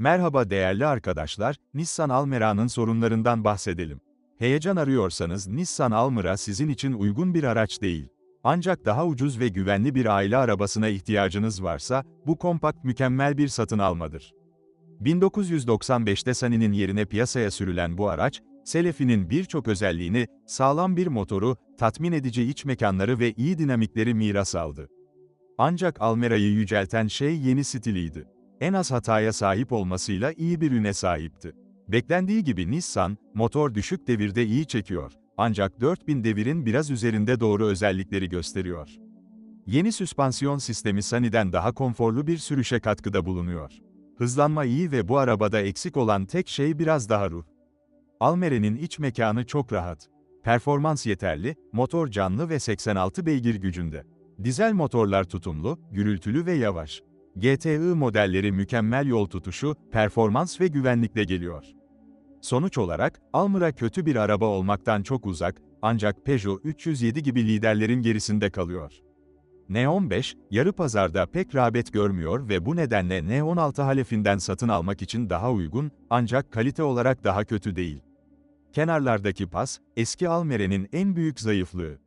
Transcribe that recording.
Merhaba değerli arkadaşlar, Nissan Almera'nın sorunlarından bahsedelim. Heyecan arıyorsanız Nissan Almera sizin için uygun bir araç değil. Ancak daha ucuz ve güvenli bir aile arabasına ihtiyacınız varsa, bu kompakt mükemmel bir satın almadır. 1995'te Sunny'nin yerine piyasaya sürülen bu araç, Selefi'nin birçok özelliğini, sağlam bir motoru, tatmin edici iç mekanları ve iyi dinamikleri miras aldı. Ancak Almera'yı yücelten şey yeni stiliydi. En az hataya sahip olmasıyla iyi bir üne sahipti. Beklendiği gibi Nissan, motor düşük devirde iyi çekiyor. Ancak 4000 devirin biraz üzerinde doğru özellikleri gösteriyor. Yeni süspansiyon sistemi Sunny'den daha konforlu bir sürüşe katkıda bulunuyor. Hızlanma iyi ve bu arabada eksik olan tek şey biraz daha ruh. Almere'nin iç mekanı çok rahat. Performans yeterli, motor canlı ve 86 beygir gücünde. Dizel motorlar tutumlu, gürültülü ve yavaş. GTI modelleri mükemmel yol tutuşu, performans ve güvenlikle geliyor. Sonuç olarak, Almera kötü bir araba olmaktan çok uzak, ancak Peugeot 307 gibi liderlerin gerisinde kalıyor. N15, yarı pazarda pek rağbet görmüyor ve bu nedenle N16 halefinden satın almak için daha uygun, ancak kalite olarak daha kötü değil. Kenarlardaki pas, eski Almera'nın en büyük zayıflığı.